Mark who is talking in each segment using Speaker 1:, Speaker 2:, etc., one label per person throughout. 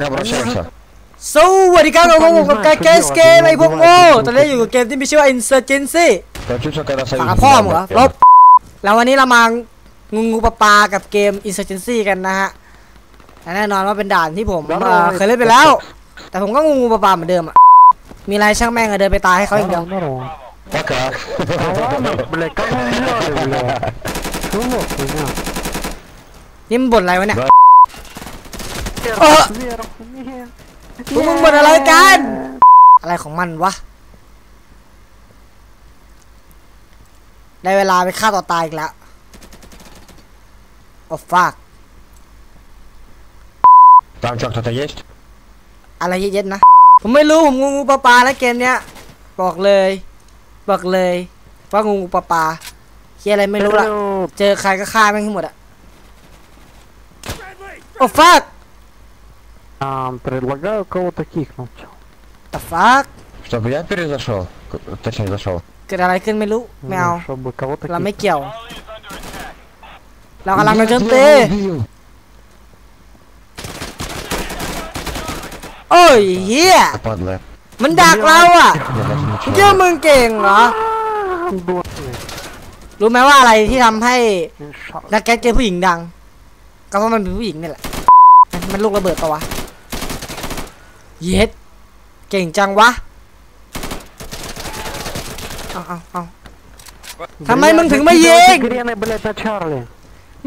Speaker 1: กับกัรถเชน
Speaker 2: สวัสดีครับเราพบกับการแกสเกมไอ้พวกโง่ตอนนี้อยู่กับเกมที่มีชื่อว่า Insurgency ฝาพ่อมเหรอลบแล้ววันนี้เรามางงูปลาปลากับเกม Insurgency กันนะฮะแน่นอนว่าเป็นด่านที่ผมเคยเล่นไปแล้ว แต่ผมก็งูงูปลาปลาเหมือนเดิมอะมีอะไรช่างแม่งเดินไปตายให้เขาอย่างเดียว
Speaker 3: ก็ค่ะ
Speaker 2: นี่มันบ่นอะไรวะเนี่ย เอ
Speaker 3: อ
Speaker 2: พวกมึงหมดอะไรกัน อะไรของมันวะ ได้เวลาไปฆ่าต่อตายอีกแล้ว โอ้ฟาก
Speaker 1: ตาม czak to to jest?
Speaker 2: อะไรเย็นๆนะ ผมไม่รู้ ผมงูงปลาปลาแล้วเกมเนี้ย บอกเลย บอกเลย ว่างูงปลาปลาเฮียอะไรไม่รู้ละ เจอใครก็ฆ่าแม่งทั้งหมดอะโอ้ฟาก
Speaker 3: А, предлагаю кого-то кикнуть.
Speaker 2: แต่ฟาก
Speaker 1: Чтобы я перезашел? К- Точнее, зашел.
Speaker 2: เกิดอะไรขึ้นไม่รู้ ไม่เอา
Speaker 3: Ну, Чтобы кого-то
Speaker 2: เราไม่
Speaker 3: кикнуть.
Speaker 2: เกี่ยว เรากำลังโดนโจมตี
Speaker 1: Я убил.
Speaker 2: โอ้ยเฮีย
Speaker 1: Падла.
Speaker 2: มันดักเราอ่ะ
Speaker 1: Я даже
Speaker 2: มึง
Speaker 1: ничего.
Speaker 2: คิดว่ามึงเก่งเหรอ
Speaker 3: А, дура,
Speaker 2: รู้ไหมว่าอะไรที่ทำให้
Speaker 3: мешал.
Speaker 2: นักแก๊สเกมผู้หญิงดัง ก็เพราะมันเป็นผู้หญิงนี่แหละ มันลูกระเบิดปะวะ เย็ด เก่งจังวะ เอาเอาเอา Там
Speaker 3: Блядь,
Speaker 2: мой
Speaker 3: закидывай
Speaker 2: мынтык моей!
Speaker 3: грены, блядь, на Чарли.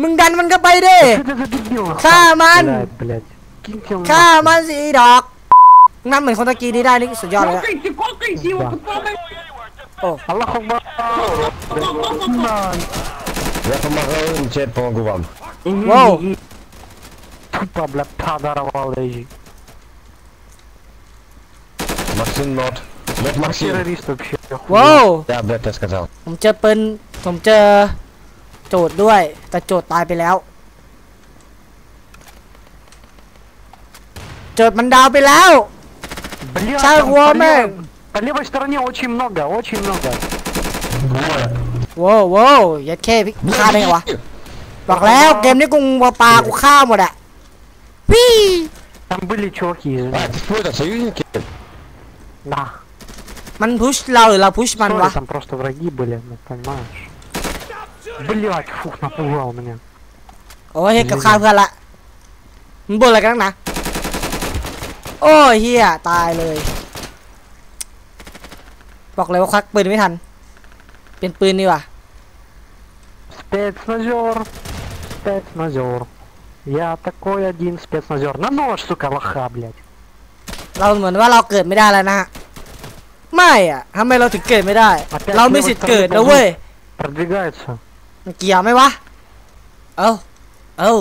Speaker 2: มึงดันมันก็ไปดิ
Speaker 3: Что ты за дебил?
Speaker 2: Come on.
Speaker 3: Блядь, блядь. Киньте его
Speaker 2: ฆ่ามันสิดอกมึงนั่นเหมือนคนตะกี้นี้ได้นี่สุดยอดเลยอะ
Speaker 3: нахуй. Аллах Акбар. Да.
Speaker 1: Я помогал им, теперь помогу вам.
Speaker 2: Вау.
Speaker 3: Тупо, блядь, подорвал ежи.
Speaker 1: Максим Нот. Вот Максим.
Speaker 3: Террорист вообще.
Speaker 2: ว้าว
Speaker 1: Да, блядь, я сказал.
Speaker 2: ผมเจอปืนผมเจอโจทย์ด้วย แต่โจทย์ตายไปแล้ว โจทย์มันดาวไปแล้ว
Speaker 3: Блядь,
Speaker 2: Чай,
Speaker 3: там по
Speaker 2: Вомен.
Speaker 3: левой- По левой стороне очень много, очень много.
Speaker 2: ว้าวว้าวยัดแค่พี่ฆ่าได้ไงวะ บอกแล้วเกมนี้กูปลาปลากูฆ่าหมดอะพี่
Speaker 3: Там были чуваки,
Speaker 1: А,
Speaker 3: извини.
Speaker 1: это что это, союзники?
Speaker 3: Да.
Speaker 2: มันพุชเราหรือเราพุชมัน
Speaker 3: Sorry,
Speaker 2: วะ
Speaker 3: там просто враги были, ну, понимаешь. Блять, фух, напугал меня.
Speaker 2: โอ้ยเฮ้ยกับฆ่าเพื่อนละมันบ่นอะไรกันนักหนะ โอ้ยเฮียตายเลย บอกเลยว่าควักปืนไม่ทัน เป็นปืนดีกว่า
Speaker 3: Спецназер, спецназер. Я такой один спецназер. На нож, сука, лоха, блядь.
Speaker 2: เราเหมือนว่าเราเกิดไม่ได้แล้วนะฮะ ไม่อะทำไมเราถึงเกิดไม่ได้ เรามีสิทธิ์เกิดนะเว้ย
Speaker 3: Продвигается.
Speaker 2: มันเกี่ยวไหมวะ เอ้า เอ้า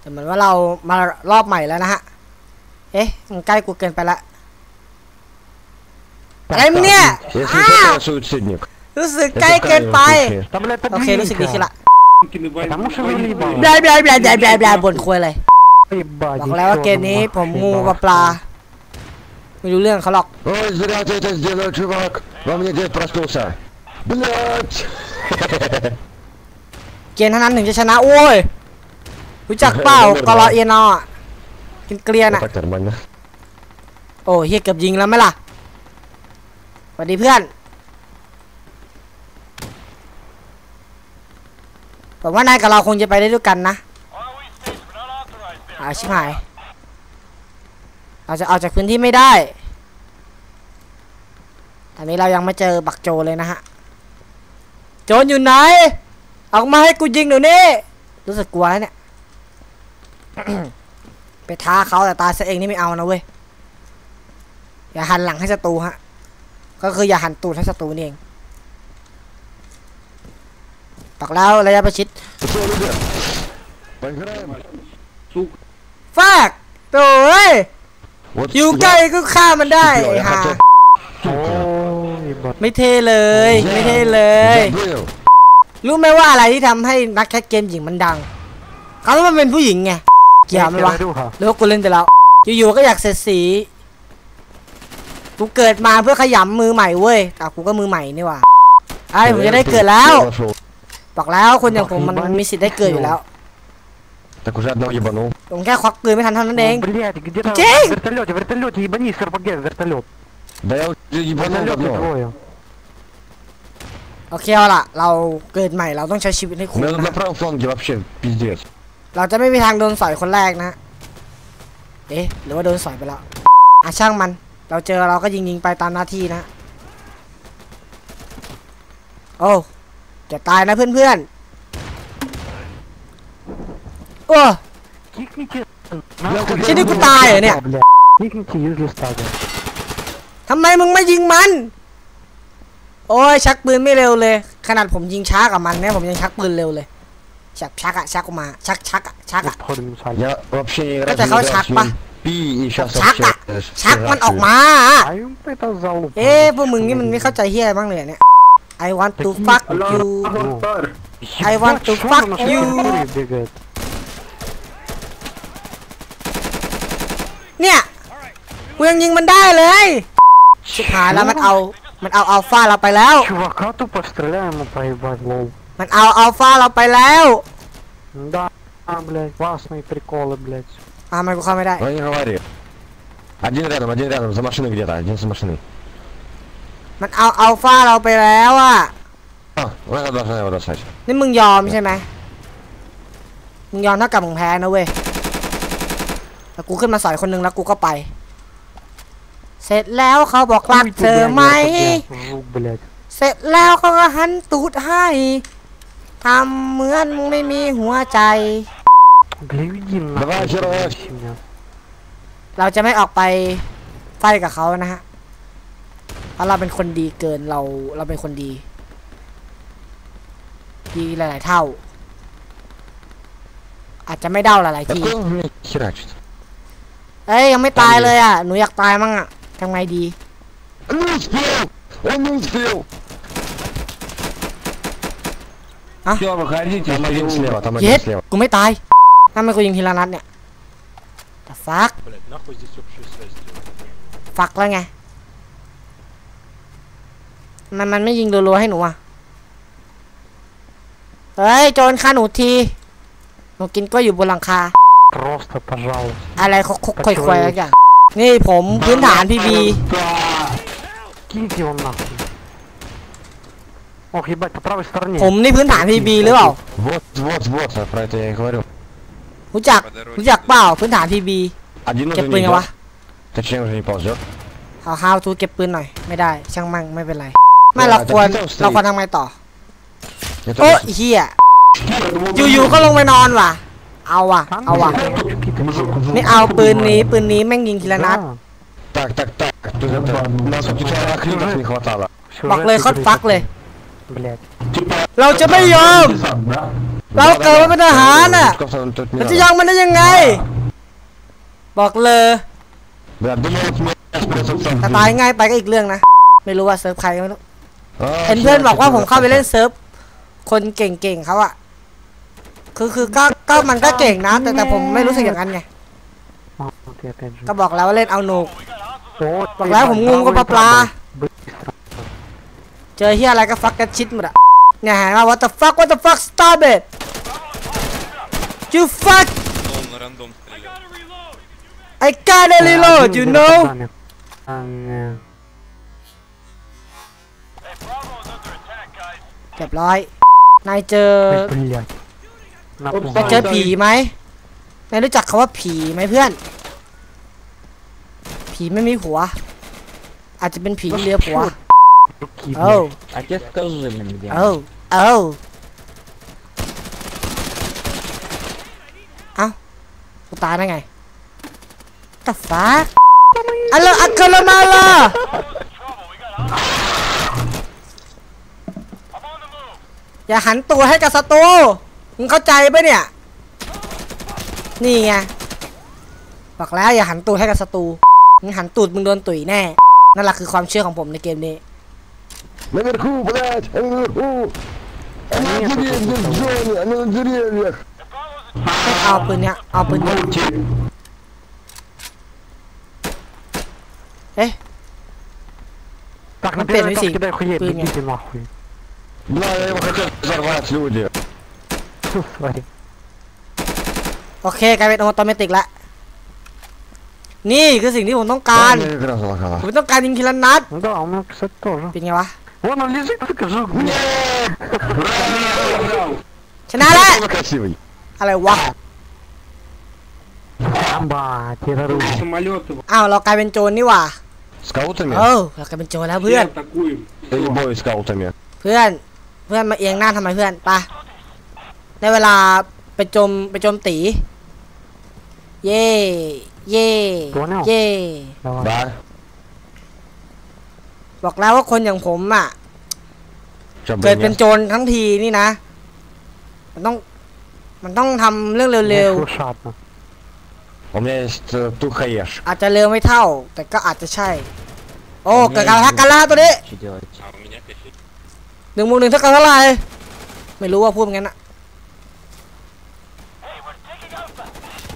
Speaker 2: แต่เหมือนว่าเรามารอบใหม่แล้วนะฮะ เอ๊ะมันใกล้กูเกินไปละ อะไรมึงเนี่ย
Speaker 1: Если
Speaker 2: อ้า
Speaker 1: что, я суицидник.
Speaker 2: รู้สึกใกล้เกินไป
Speaker 3: Да, блядь,
Speaker 2: โอเค รู้สึกดีขึ้นละ
Speaker 3: Потому что вы
Speaker 2: บลาบลาบลาบลาบลาบลาบ่นคุยเลย
Speaker 3: Ебать,
Speaker 2: บอกแล้วว่าเกมนี้ผมงูกับปลา ไม่รู้เรื่องเขาหรอก
Speaker 1: Ой, зря ты это сделал, чувак. Во мне дед проснулся. Блять.
Speaker 2: เกมเท่านั้นถึงจะชนะ โอ้ย รู้จักเปล่ากรอเอียนออ่ะกินเกลียนอ่ะ
Speaker 1: Так нормально.
Speaker 2: โอ้เฮียเกือบยิงแล้วไหมล่ะสวัสดีเพื่อนผมว่านายกับเราคงจะไปได้ด้วยกันนะอาชิบหาย เราจะเอาจากพื้นที่ไม่ได้ตอนนี้เรายังไม่เจอบักโจเลยนะฮะ โจนอยู่ไหน ออกมาให้กูยิงเดี๋ยวนี้ รู้สึกกลัวแล้วเนี่ย ไปท้าเขาแต่ตายซะเองนี่ไม่เอานะเว้ย อย่าหันหลังให้ศัตรูฮะ ก็คืออย่าหันตูดให้ศัตรูนี่เองปักแล้วระยะประชิดฟากโอ้ย อยู่ใกล้ก็ฆ่ามันได้
Speaker 3: ค่ะ
Speaker 2: ไม่เทเลย ไม่เทเลย รู้ไหมว่าอะไรที่ทำให้นักแคสเกมหญิงมันดังเขาต้องมันเป็นผู้หญิงไงเกี่ยวไหมวะหรือว่ากูเล่นแต่แล้วอยู่ๆก็อยากเสร็จสีกูเกิดมาเพื่อขยำมือใหม่เว้ยแต่กูก็มือใหม่นี่ว่ะไอ้ผมจะได้เกิดแล้ว บอกแล้วคนอย่างผมมันมีสิทธิ์ได้เกิดอยู่แล้ว
Speaker 1: Так уже одного ебанул.
Speaker 2: ผมแค่ควักปืนไม่ทันเท่านั้นเอง
Speaker 3: Блять, где-то
Speaker 2: Чей?
Speaker 3: в вертолете, в вертолете, ебанись с РПГ в вертолет.
Speaker 1: Да я уже
Speaker 3: В
Speaker 1: ебанул
Speaker 3: вертолете
Speaker 1: одного.
Speaker 3: двое.
Speaker 2: โอเคเอาล่ะ เราเกิดใหม่เราต้องใช้ชีวิตให้
Speaker 1: У
Speaker 2: คุ้ม
Speaker 1: меня тут на
Speaker 2: นะ
Speaker 1: правом фланге вообще пиздец.
Speaker 2: เราจะไม่มีทางโดนสอยคนแรกนะ เอ๊ะ หรือว่าโดนสอยไปแล้วอ่ะช่างมัน เราเจอเราก็ยิงยิงๆไปตามหน้าที่นะ โอ้จะตายนะเพื่อนๆ โอ้
Speaker 3: ชิ้
Speaker 2: นนี้กูตา
Speaker 3: ยเหรอเนี่ยนี่คือคิวรูสตาร์
Speaker 2: ทำไมมึงไม่ยิงมัน โอ้ยชักปืนไม่เร็วเลย ขนาดผมยิงช้ากับมันเนี่ยผมยังชักปืนเร็วเลย ชักชักอะชักออกมา ชักชักอะชักอะ
Speaker 1: ก็จะเขา
Speaker 2: ชั
Speaker 1: กปะ
Speaker 2: ชั
Speaker 1: ก
Speaker 2: อะชักมันออกมา เอ๊ะพวกมึงนี่มันไม่เข้าใจเฮียบ้างเลยเนี่ย I want to fuck you I want to fuck you เนี่ยกูยังยิงมันได้เลยชิบหายแล้วมันเอา มันเอาอัลฟาเราไปแล้ว
Speaker 3: Чувака тупо стреляем ему проебать, лол.
Speaker 2: มันเอาอัลฟาเราไปแล้ว
Speaker 3: Да, а, блядь, классные приколы, блядь.
Speaker 2: อ่ามันกูเข้าไม่ได้
Speaker 1: Ну не говори. Один рядом, один рядом, за машиной где-то, один за машиной.
Speaker 2: มันเอาอัลฟาเราไปแล้วอ่ะ
Speaker 1: А, ну это должна его достать.
Speaker 2: นี่มึงยอมใช่ไหมมึงยอมเท่ากับมึงแพ้นะเว้ย แต่กูขึ้นมาสอยคนหนึงแล้วกูก็ไป เสร็จแล้วเขาบอกรัก
Speaker 3: Хуй ты,
Speaker 2: เธอ
Speaker 3: блядь,
Speaker 2: ไหม
Speaker 3: RPG, Жук, блядь.
Speaker 2: เสร็จแล้วเขาก็หันตูดให้ทำเหมือนมึงไม่มีหัวใจ
Speaker 3: Бля, иди нахуй.
Speaker 1: Давай, херова.
Speaker 3: забейся меня.
Speaker 2: เราจะไม่ออกไปไฟกับเขานะฮะ เพราะเราเป็นคนดีเกินเราเราเป็นคนดี ดีหลาย ๆ เท่า อาจจะไม่เด้าหลาย ๆ ที
Speaker 1: Откуда он меня херачит?
Speaker 2: เอ้ยยังไม่ตายเลยอ่ะ หนูอยากตายมั่งอ่ะทำไงดี
Speaker 1: Не успел! Он не успел!
Speaker 2: А?
Speaker 1: Все, выходите, там один слева, там
Speaker 2: เย็
Speaker 1: один
Speaker 2: ด
Speaker 1: слева.
Speaker 2: กูไม่ตายทำไมกูยิงทีละนัดเนี่ยแต่ฟัก
Speaker 4: Блять, нахуй здесь общую связь делать?
Speaker 2: ฟักแล้วไง มันมันไม่ยิงรัวๆให้หนูอ่ะ เฮ้ย โจรฆ่าหนูที หนูกินกล้วยอยู่บนหลังคา
Speaker 3: Просто, пожалуйста.
Speaker 2: อะไรคุกคุกควยควยอะไรอย่างนี่ผมพื้นฐานพีบี
Speaker 3: Киньте его нахуй. Ох, ебать, по правой стороне.
Speaker 2: ผมนี่พื้นฐานพีบีหรือเปล่า
Speaker 1: Вот, вот, вот, а про это я и говорю.
Speaker 2: รู้จัก รู้จักเปล่าพื้นฐานพีบี
Speaker 1: Один
Speaker 2: เก็บ
Speaker 1: уже
Speaker 2: ปืน
Speaker 1: не
Speaker 2: ไงวะ
Speaker 1: идет. Точнее, уже не ползет.
Speaker 2: เอา how to เก็บปืนหน่อย ไม่ได้ ช่างมั่งไม่เป็นไร ไม่เราควร เราควรทำไงต่อ
Speaker 1: Это
Speaker 2: โอ้
Speaker 1: не-
Speaker 2: เฮียอยู่ๆก็ลงไปนอนว่ะ เอาว่ะ
Speaker 3: Там,
Speaker 2: เอาว่ะ
Speaker 3: блядь, какие-то
Speaker 2: ไม่เอาปืนนี้ ปืนนี้แม่งยิงทีละนัด
Speaker 3: Да.
Speaker 1: Так, так, так. Тут это, нас тут тебя клинов не хватало.
Speaker 2: บอกเลยโคตรฟักเลย
Speaker 3: Блядь.
Speaker 2: เราจะไม่ยอม เราเกิดมาเป็นทหารน่ะ
Speaker 1: Тут тут- тут не
Speaker 2: เราจะ
Speaker 1: надо.
Speaker 2: ยอมมันได้ยังไง บอกเลย
Speaker 1: Да, думал, вот меня спрятаться в
Speaker 2: ถ้า
Speaker 1: центре.
Speaker 2: ตายง่ายไปก็อีกเรื่องนะ ไม่รู้ว่าเซิร์ฟใครก็ไม่รู้
Speaker 1: А,
Speaker 2: เห็นเพื่อน
Speaker 1: херачит
Speaker 2: บอกว่าผม
Speaker 1: меня
Speaker 2: เข้าไป
Speaker 1: так.
Speaker 2: เล่นเซิร์ฟคนเก่งๆเขาอะ คือคือก็ก็มันก็เก่งนะ แต่แต่ผมไม่รู้สึกอย่างนั้นไงก็บอกแล้วว่าเล่นเอาหนุกบอกแล้วผมงงกับปลา
Speaker 3: ปลา
Speaker 2: เจอเฮียอะไรก็ฟักกันชิดหมดอะเนี่ยฮะว่า what the fuck what the fuck stop it you fuck I gotta reload you know เก็บร้อย นายเจอ ไปเจอผีไหมไม่รู้จักคาว่าผีไหมเพื่อน ผีไม่มีหัว อาจจะเป็นผีเลียหัว Oh. I
Speaker 3: just
Speaker 5: go in there. Oh. Oh.
Speaker 2: เอ้ากูตายได้ไงตาฟ้าอัลโลอัคโลมาลาอย่าหันตัวให้กับศัตรู มึงเข้าใจปะเนี่ย นี่ไง บอกแล้วอย่าหันตูดให้กับศัตรูมึงหันตูดมึงโดนตุ๋ยแน่ นั่นแหละคือความเชื่อของผมในเกมนี้
Speaker 1: Наверху, блядь, они наверху. Они на деревьях в зоне, они на деревьях.
Speaker 2: ให้เอาปืนเนี้ย เอาปืนเนี้ยเอ๊ะ
Speaker 3: Так,
Speaker 2: Ну,
Speaker 3: на первый
Speaker 2: первый
Speaker 3: этаж
Speaker 2: сей.
Speaker 3: кидай хуеть,
Speaker 2: Хуйня.
Speaker 3: бегите нахуй.
Speaker 1: Бля, я его хотел взорвать, люди.
Speaker 2: โอเคกลายเป็นออโตเมติกละ นี่คือสิ่งที่ผมต้องการ ผมต้องการยิงทีลนัดเป็นไงวะชนะแล้วอะไรวะ
Speaker 3: บ้า
Speaker 5: เทรารู
Speaker 2: อ้าวเรากลายเป็นโจรนี่วหว่าเออเรากลายเป็นโจรแล้วเพื่อนเพื่อนเพื่อนมาเอียงหน้าทำไมเพื่อนไป ได้เวลาไปโจมไปโจมตี เย่เย่
Speaker 3: ตัวแนว
Speaker 2: เย่
Speaker 3: Давай.
Speaker 1: Да.
Speaker 2: บอกแล้วว่าคนอย่างผมอ่ะ
Speaker 1: Чё,
Speaker 2: เกิด
Speaker 1: бы
Speaker 2: เป็น
Speaker 1: нет?
Speaker 2: โจรทั้งทีนี่นะ มันต้อง มันต้องทำเรื่อง
Speaker 3: Не
Speaker 2: เร็ว
Speaker 3: слышатно.
Speaker 1: У меня есть э, тухаеш.
Speaker 2: ๆ อาจจะเร็วไม่เท่า แต่ก็อาจจะใช่ โอ้เกิดการทักกันแล้วตัวนี้
Speaker 4: А у меня пять.
Speaker 2: หนึ่งบวกหนึ่งเท่ากับเท่าไหร่ไม่รู้ว่าพูดงั้นอะ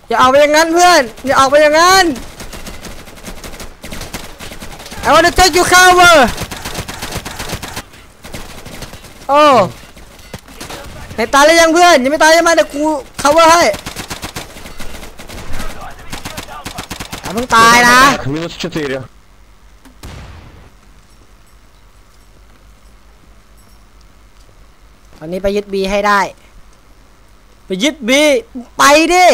Speaker 2: อย่าออกไปอย่างนั้นเพื่อน อย่าออกไปอย่างนั้น I want to take you cover โอ้ไหนตายแล้วยังเพื่อน ยังไม่ตายยังไหมเดี๋ยวกู cover ให้อย่าเพิ่งตายนะ
Speaker 1: Так, минус 4.
Speaker 2: ตอนนี้ไปยึดบีให้ได้ ไปยึดบีไปดิ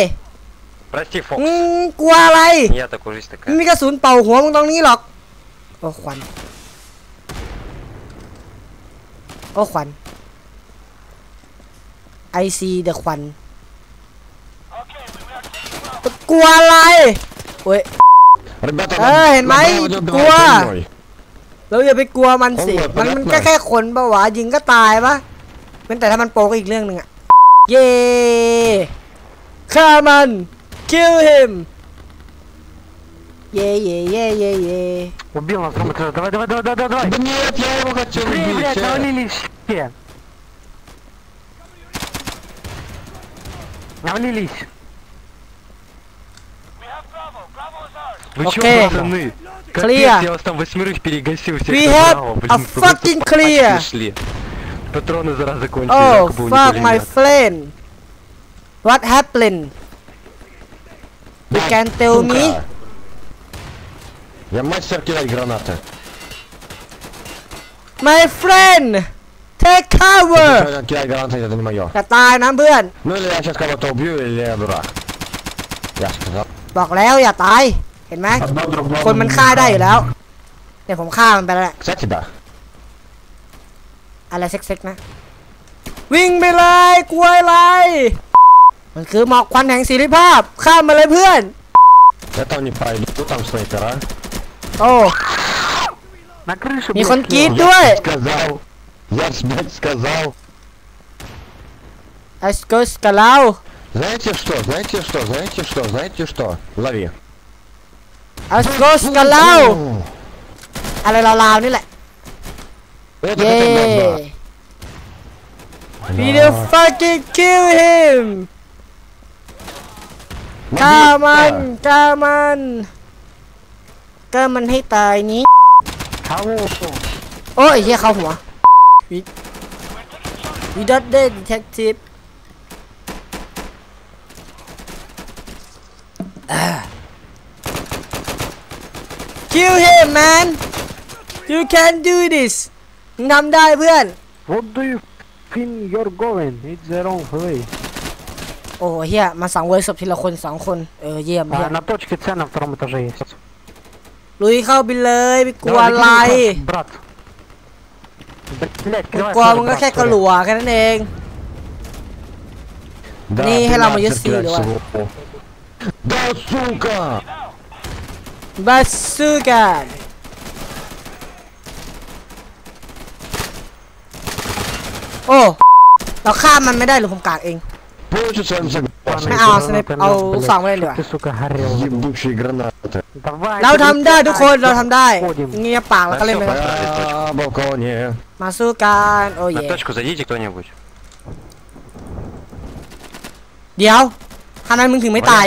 Speaker 6: Прости, Фокс.
Speaker 2: อืมกลัวอะไร
Speaker 6: Я такой жизнь
Speaker 2: ไม่
Speaker 6: такая.
Speaker 2: มีกระสุนเป่าหัวมึงตรงนี้หรอก โอ้ควัน โอ้ควัน ไอซีเดอะควัน กลัวอะไรโอ้ย
Speaker 1: Ребята,
Speaker 2: Эй,
Speaker 1: нам-
Speaker 2: Май,
Speaker 1: нам надо
Speaker 2: куа.
Speaker 1: убивать одной.
Speaker 2: เราอย่าไปกลัวมันสิ
Speaker 1: โอ้ย
Speaker 2: มัน
Speaker 1: พนัก
Speaker 2: มัน
Speaker 1: หน่
Speaker 2: ก็
Speaker 1: อย
Speaker 2: แค่คนปะวะยิงก็ตายปะเป็นแต่ถ้ามันโปก็อีกเรื่องหนึ่งอะเย่ฆ่ามัน Kill him! Е-е-е-е-е.
Speaker 3: Убил нас, Рома, давай, давай, давай, давай, давай.
Speaker 1: Да нет, я его
Speaker 3: хочу
Speaker 1: убить.
Speaker 3: блядь, навалились все. Навалились.
Speaker 6: Вы чё,
Speaker 2: okay.
Speaker 6: пацаны? Капец, я вас там восьмерых перегасил всех.
Speaker 2: We have
Speaker 6: Блин,
Speaker 2: a fucking clear.
Speaker 6: Пришли. Патроны, зараза, кончились.
Speaker 2: Oh, fuck my friend. What happened? you
Speaker 1: Да,
Speaker 2: can tell
Speaker 1: сука.
Speaker 2: me
Speaker 1: Я мастер кидать гранаты.
Speaker 2: my friend take cover
Speaker 1: Чё, Кидать гранаты это не мое.
Speaker 2: จะตายนะเพื่อน
Speaker 1: Ну или я сейчас кого-то убью, или я дурак. Я сказал.
Speaker 2: บอกแล้วอย่าตาย เห็นไหม คนมันฆ่าได้อยู่แล้ว เนี่ยผมฆ่ามันไปแล้วแหละ
Speaker 1: Кстати, да.
Speaker 2: อะไรเซ็กๆนะ วิ่งไปเลยกลัวอะไร มันคือหมอกควันแห่งศิริภาพ ข้ามมาเลยเพื่อน
Speaker 1: Я там не пройду, там снайпера.
Speaker 2: โอ้
Speaker 3: На крыше,
Speaker 2: มี
Speaker 3: блядь,
Speaker 2: คนกรีด
Speaker 3: слева.
Speaker 2: ด้วย
Speaker 1: Сказал. Я ж, блядь, сказал.
Speaker 2: ไอสเกิร์สกับเรา
Speaker 1: Знаете что, знаете что, знаете что, знаете что? Лови.
Speaker 2: ไอสเกิร์สกับเรา อะไรลาวๆนี่แหละ
Speaker 1: Это
Speaker 2: เย้
Speaker 1: хотя бы да.
Speaker 2: We will fucking kill him ฆ่ามันฆ่ามันฆ่ามันให้ตายนี้โอ้ยเฮียเข้าหัว We got the detective อ่า Kill him man You can do this มึงทำได้เพื่อน
Speaker 3: What do you think you're going? It's the wrong way.
Speaker 2: โอ้เฮียมาสั่งเวอร์ศพทีละคนสองคน เออเยี่ยมเยี่ย
Speaker 3: А,
Speaker 2: ม
Speaker 3: на точке С на втором этаже есть.
Speaker 2: ลุยเข้าไปเลยไม่กลัว
Speaker 3: Давай,
Speaker 2: อะไร
Speaker 3: закинь кросс, Брат. Блять,
Speaker 2: ไม่กลัวมึงก็แค่กระหลัวแค่นั้นเอง
Speaker 1: Да,
Speaker 2: Не,
Speaker 1: ты
Speaker 2: Хелама,
Speaker 1: мастер
Speaker 2: я
Speaker 1: кидать
Speaker 2: силу, а.
Speaker 1: всего. Да, сука!
Speaker 2: บัสซูกันโอ้ เราฆ่ามันไม่ได้หรือผมกากเอง
Speaker 1: Получится им согласен.
Speaker 2: Не, а, снайп- а, сам валю, давай.
Speaker 3: Ты, сука, горел.
Speaker 1: Ебучие гранаты.
Speaker 3: Давай.
Speaker 2: เรา
Speaker 3: ты
Speaker 2: ทำได้ทุกคนเราทำได้
Speaker 3: Ходим.
Speaker 2: เงียบปากแล้วก็เล่นไป
Speaker 6: На
Speaker 2: เลย
Speaker 1: На балконе.
Speaker 2: มาสู้กันโอ้
Speaker 6: На
Speaker 2: เย่
Speaker 6: точку зайдите кто-нибудь.
Speaker 2: เดี๋ยวทำไมมึงถึงไม่ตาย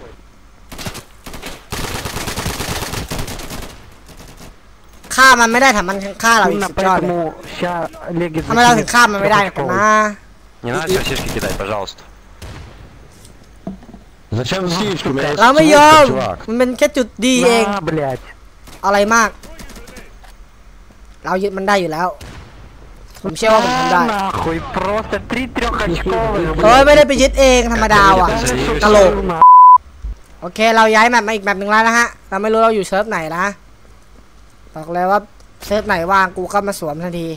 Speaker 2: ฆ่ามันไม่ได้ถ้ามันฆ่าเราอีก
Speaker 3: Именно
Speaker 2: สุดยอดเลย
Speaker 3: поэтому сейчас Легит
Speaker 2: ทำไมเราถึงฆ่ามันไม่ได้กันนะ
Speaker 6: Не надо сосиски кидать, пожалуйста.
Speaker 1: Зачем сишку? У меня есть
Speaker 2: เราไม่ยอม
Speaker 1: сводка, чувак.
Speaker 2: มันเป็นแค่จุดดีเอง
Speaker 3: На, блядь.
Speaker 2: อะไรมาก เรายึดมันได้อยู่แล้ว ผมเชื่อว่าผมทำได้
Speaker 3: А, нахуй, просто три трехочковых,
Speaker 2: เฮ้ย
Speaker 3: блядь.
Speaker 2: ไม่ได้ไปยึดเองธรรมดาว่ะ ตลก
Speaker 3: На,
Speaker 2: โอเค เราย้ายแมปมาอีกแมปหนึ่งแล้วนะฮะ เราไม่รู้เราอยู่เซิร์ฟไหนนะ บอกเลยว่าเซิร์ฟไหนว่างกูเข้ามาสวมทันที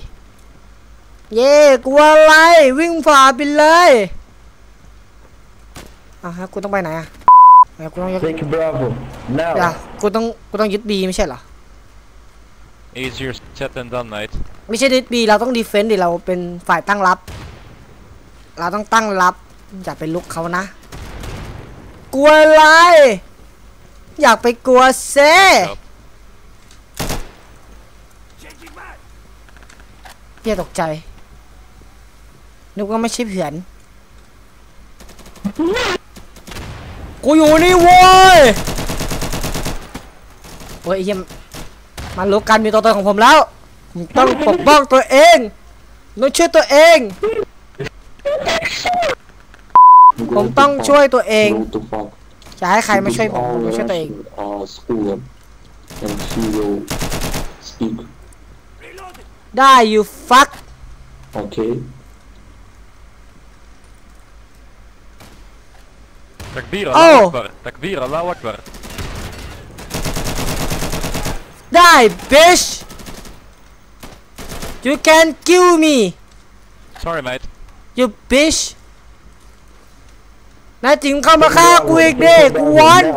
Speaker 2: เย่กลัวอะไร วิ่งฝ่าไปเลยอะฮะกูต้องไปไหนอะเดี๋ยวกูต้องยึด
Speaker 1: Take Bravo.
Speaker 2: เดี๋ยว
Speaker 1: Now.
Speaker 2: กูต้องกูต้องยึดบีไม่ใช่เหรอ
Speaker 4: Easier said than done, mate.
Speaker 2: ไม่ใช่ยึดบีเราต้องดีเฟนต์ดิเราเป็นฝ่ายตั้งรับ เราต้องตั้งรับอย่าไปลุกเขานะ กลัวอะไร อยากไปกลัวเซ
Speaker 4: ครับ
Speaker 2: เพี่ยตกใจ นึกว่าไม่ใช่เผือน กูอยู่นี่โว้ยโอ้ยเหี้ยมันรู้กันมีตัวตนของผมแล้วผมต้องปกป้องตัวเองต้องช่วยตัวเอง ผมต้องช่วยตัวเองจะให้ใครมาช่วยผมผมช่วยตัวเอง ด้ you fuck
Speaker 5: Okay.
Speaker 4: Takbir,
Speaker 2: Oh.
Speaker 4: Allahu Akbar. Takbir, Allahu Akbar.
Speaker 2: ได้ bitch you can kill me
Speaker 4: Sorry, mate.
Speaker 2: you bitch นายจิงเข้ามาฆ่ากูอีกดิกู want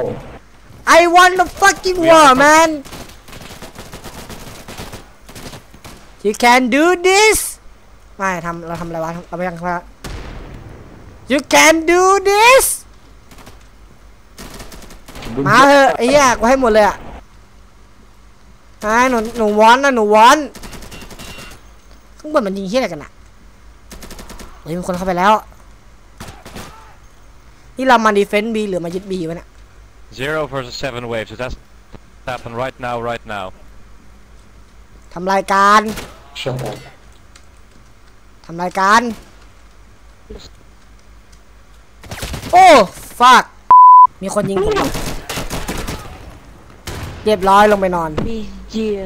Speaker 2: I want the fucking war man you can do this ไม่ทำเราทำอะไรวะเราไปยังว่า you can do this มาเถอะไอ้เหี้ยกูให้หมดเลยอะไอ้หนูหนูวอนนะหนูวอนข้างบนมันยิงเหี้ยอะไรกันอะเฮ้ยมีคนเข้าไปแล้ว นี่เรามาดีเฟนต์บีหรือมายึดบีวะเนี่ย
Speaker 4: Zero versus seven waves. It has to happen right now, right now.
Speaker 2: ทำรายการทำรายการ โอ้ฟากมีคนยิงผมเรียบร้อยลงไปนอน
Speaker 7: มีเจีย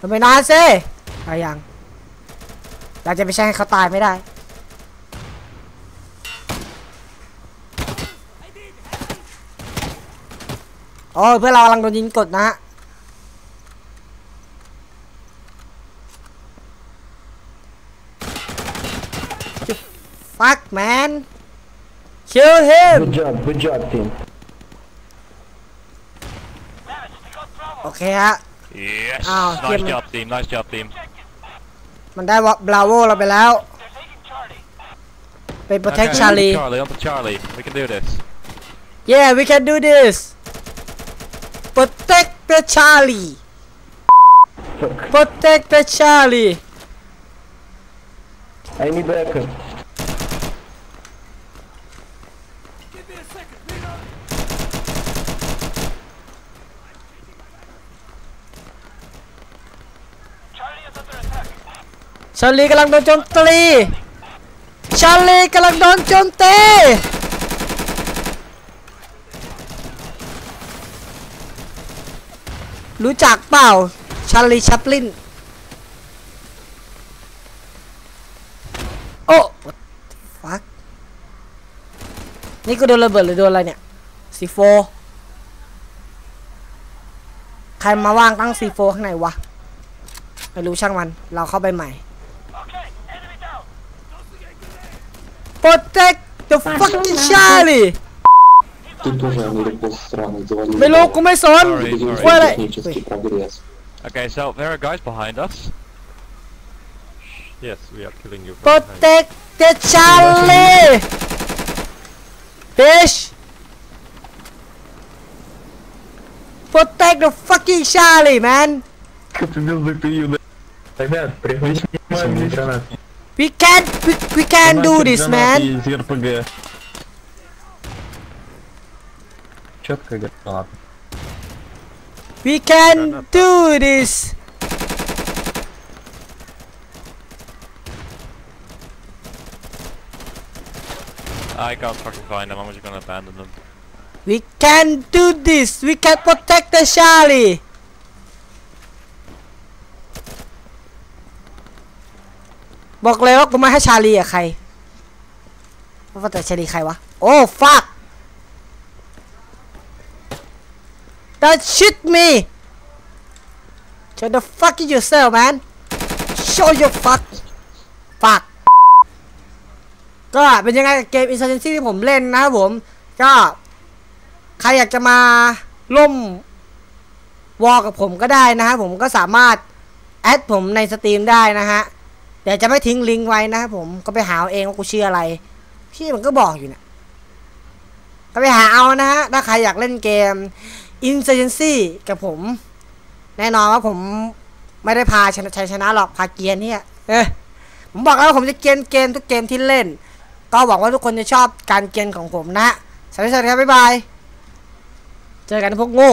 Speaker 2: ลงไปนอนสิอะไรยังเราจะไม่ใช่งเขาตายไม่ได้โอ้เพื่อเรากำลังโดนยิงกดนะฮะ fuck man kill him
Speaker 1: Good job, good job, team.
Speaker 2: โอเคฮะ
Speaker 4: Yes.
Speaker 2: Oh,
Speaker 4: nice
Speaker 2: give me-
Speaker 4: job, team. Nice job, team.
Speaker 2: มันได้วะบราโวเราไปแล้ว ไป protect
Speaker 4: Okay,
Speaker 2: Charlie
Speaker 4: Charlie, on to Charlie. We can do this.
Speaker 2: yeah we can do this protect the Charlie protect the Charlie
Speaker 1: I need backup.
Speaker 2: Charlie กำลังโดนโจมตี Charlie กำลังโดนโจมตีรู้จักเปล่า Charlie Chaplin โอ้ฟักนี่ก็โดนระเบิดหรือโดนอะไรเนี่ยซีโฟใครมาว่างตั้งซีโฟข้างในวะ ไม่รู้ช่างมัน เราเข้าไปใหม่ Protect the fucking Charlie!
Speaker 5: Ты тоже американский страны завалил. Мело.
Speaker 4: Okay, so there are guys behind us.
Speaker 7: Yes, we are killing you.
Speaker 2: Protect the Charlie! Fish! Protect the fucking Charlie, man!
Speaker 5: Как ты милый ты,
Speaker 2: we can we, we can do this man
Speaker 1: Из РПГ. Четко гранат.
Speaker 2: we can do this
Speaker 4: I can't fucking find them. I'm just gonna abandon them.
Speaker 2: we can do this we can protect the Charlie บอกเลยว่ากูไม่ให้ชาลีอะใครว่าแต่ชาลีใครวะ โอ้ fuck That shit me Show the fuck yourself man Show your fuck fuck ก็เป็นยังไงเกม Insurgency ที่ผมเล่นนะครับผม ก็ใครอยากจะมาร่มวอลกับผมก็ได้นะครับผมก็สามารถ แอดผมในสตรีมได้นะฮะ ดี๋ยวจะไม่ทิ้งลิงก์ไว้นะครับผมก็ไปหาเอาเองว่ากูชื่ออะไร พี่มันก็บอกอยู่เนี่ยก็ไปหาเอานะฮะถ้าใครอยากเล่นเกม Insurgency กับผม แน่นอนว่าผมไม่ได้พาชนะชัยชนะหรอกพาเกียร์เนี่ยเออผมบอกแล้วว่าผมจะเกียนเกมทุกเกมที่เล่น ก็หวังว่าทุกคนจะชอบการเกียนของผมนะฮะสวัสดีครับบ๊ายบาย เจอกันพวกโง่